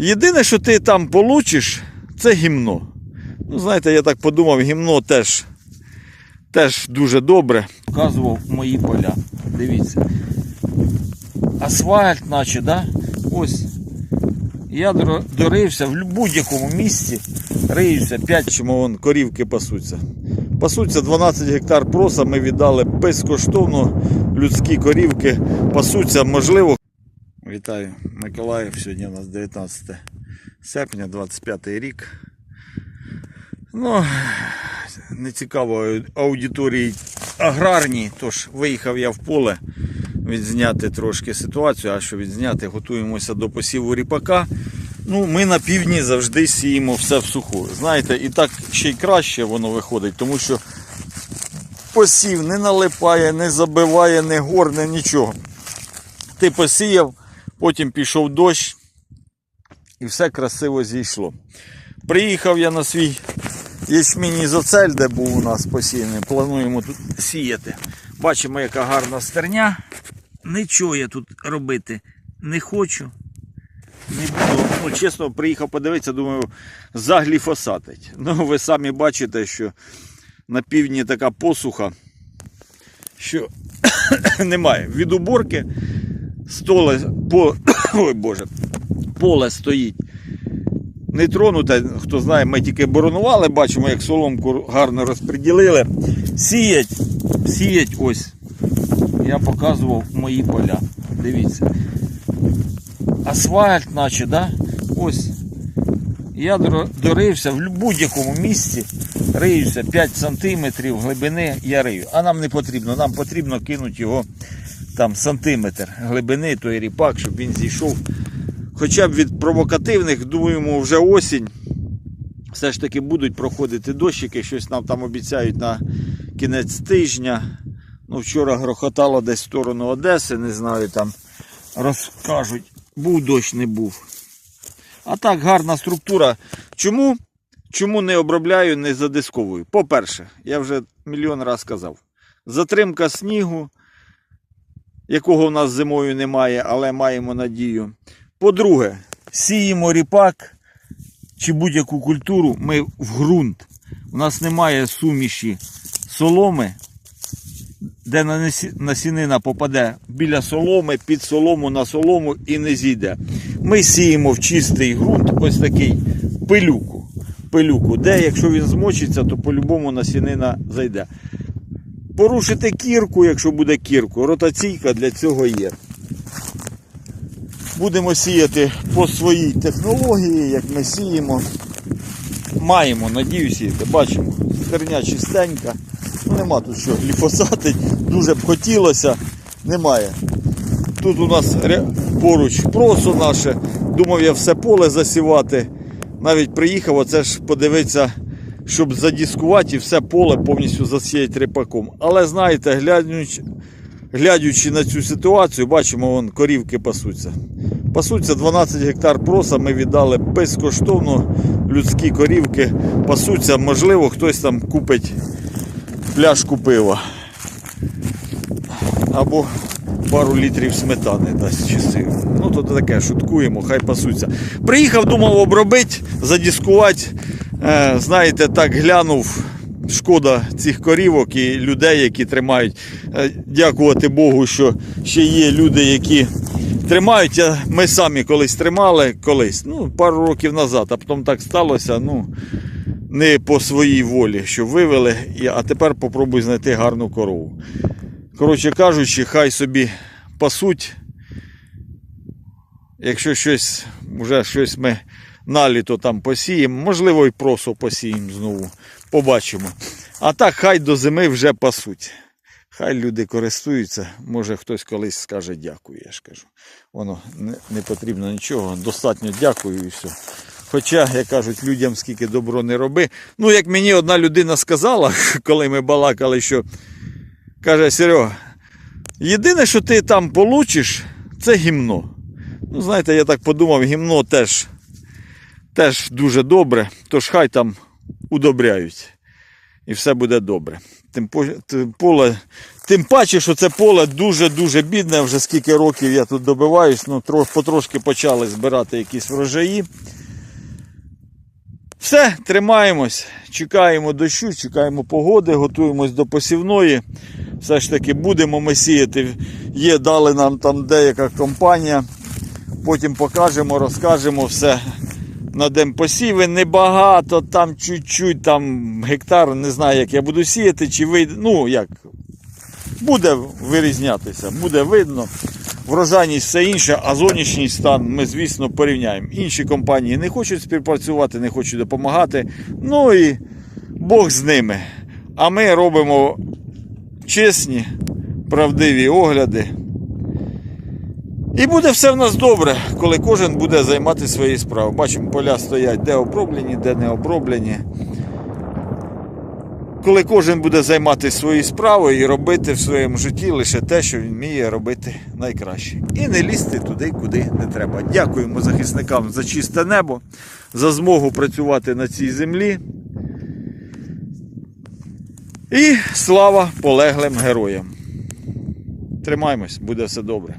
Єдине, що ти там получиш, це гімно. Ну, знаєте, я так подумав, гімно теж, теж дуже добре. Показував мої поля. Дивіться. Асфальт, наче, да? Ось. Я дорився в будь-якому місці, риюся 5 чому вон корівки пасуться. Пасуться 12 гектар проса, ми віддали безкоштовно людські корівки. Пасуться, можливо. Вітаю, Миколаїв. Сьогодні у нас 19 серпня, 25 рік. Ну, не цікаво аудиторії аграрній, тож виїхав я в поле відзняти трошки ситуацію, а що відзняти, готуємося до посіву ріпака. Ну, ми на півдні завжди сіємо все в суху. Знаєте, і так ще й краще воно виходить, тому що посів не налипає, не забиває, не горне, нічого. Ти посіяв, потім пішов дощ, і все красиво зійшло. Приїхав я на свій ячмінь ізоцель, де був у нас посіяний. Плануємо тут сіяти. Бачимо, яка гарна стерня. Нічого я тут робити не хочу. Не буду. Ну, чесно, приїхав подивитися, думаю, загліфосатить. Ну, ви самі бачите, що на півдні така посуха, що немає. Від уборки столе, по, ой Боже, поле стоїть не тронуте, хто знає, ми тільки боронували, бачимо, як соломку гарно розподілили. Сіять, сіять ось. Я показував мої поля. Дивіться. Асфальт, наче, да? Ось. Я дорився в будь-якому місці, риюся 5 см глибини, я рию. А нам не потрібно, нам потрібно кинути його там сантиметр глибини, той ріпак, щоб він зійшов хоча б від провокативних, думаємо, вже осінь. Все ж таки будуть проходити дощики, щось нам там обіцяють на кінець тижня. Ну, вчора грохотало десь в сторону Одеси, не знаю, там розкажуть, був дощ, не був. А так, гарна структура. Чому? Чому не обробляю, не задисковую? По-перше, я вже мільйон раз сказав. Затримка снігу, якого в нас зимою немає, але маємо надію. По-друге, сіємо ріпак чи будь-яку культуру ми в ґрунт. У нас немає суміші соломи, де насінина попаде біля соломи, під солому на солому і не зійде. Ми сіємо в чистий ґрунт, ось такий пилюку. Пилюку, де, якщо він змочиться, то по-любому насінина зайде. Порушити кірку, якщо буде кірку, ротаційка для цього є. Будемо сіяти по своїй технології, як ми сіємо. Маємо, надію сіяти. Бачимо, стерня чистенька. Ну, нема тут що гліфосати. Дуже б хотілося, немає. Тут у нас поруч просо наше. Думав я все поле засівати. Навіть приїхав, оце ж подивитися, щоб задіскувати і все поле повністю засіяти ріпаком. Але знаєте, глянуть, глядячи на цю ситуацію, бачимо, вон корівки пасуться. Пасуться 12 гектар проса, ми віддали безкоштовно людські корівки. Пасуться, можливо, хтось там купить пляшку пива. Або пару літрів сметани дасть чи сиру. Ну, то таке, шуткуємо, хай пасуться. Приїхав, думав обробити, задіскувати. Е, знаєте, так глянув. Шкода цих корівок і людей, які тримають. Е, Дякувати Богу, що ще є люди, які тримають. Ми самі колись тримали, колись, ну, пару років назад, а потім так сталося. Ну, не по своїй волі, що вивели, а тепер попробуй знайти гарну корову. Коротше кажучи, хай собі пасуть. Якщо щось, вже щось ми на літо там посіємо, можливо, і просо посіємо знову. Побачимо. А так, хай до зими вже пасуть. Хай люди користуються, може хтось колись скаже дякую, я ж кажу. Воно не, не потрібно нічого, достатньо дякую і все. Хоча, як кажуть, людям скільки добро не роби. Ну, як мені одна людина сказала, коли ми балакали, що каже, Серега, єдине, що ти там получиш, це гімно. Ну, знаєте, я так подумав, гімно теж, теж дуже добре, тож хай там удобряють. І все буде добре. Тим, поле, тим паче, що це поле дуже-дуже бідне. Вже скільки років я тут добиваюсь, ну, тро, потрошки почали збирати якісь врожаї. Все, тримаємось, чекаємо дощу, чекаємо погоди, готуємось до посівної. Все ж таки будемо ми сіяти. Є, дали нам там деяка компанія. Потім покажемо, розкажемо все. На день посіви небагато, там чуть-чуть, там гектар, не знаю, як я буду сіяти, чи вийде. Ну, як, буде вирізнятися, буде видно. Врожайність все інше, а зовнішній стан ми, звісно, порівняємо. Інші компанії не хочуть співпрацювати, не хочуть допомагати. Ну і Бог з ними. А ми робимо чесні, правдиві огляди. І буде все в нас добре, коли кожен буде займатися своєю справою. Бачимо, поля стоять де оброблені, де не оброблені. Коли кожен буде займатися своєю справою і робити в своєму житті лише те, що він вміє робити найкраще. І не лізти туди, куди не треба. Дякуємо захисникам за чисте небо, за змогу працювати на цій землі. І слава полеглим героям. Тримаймось, буде все добре.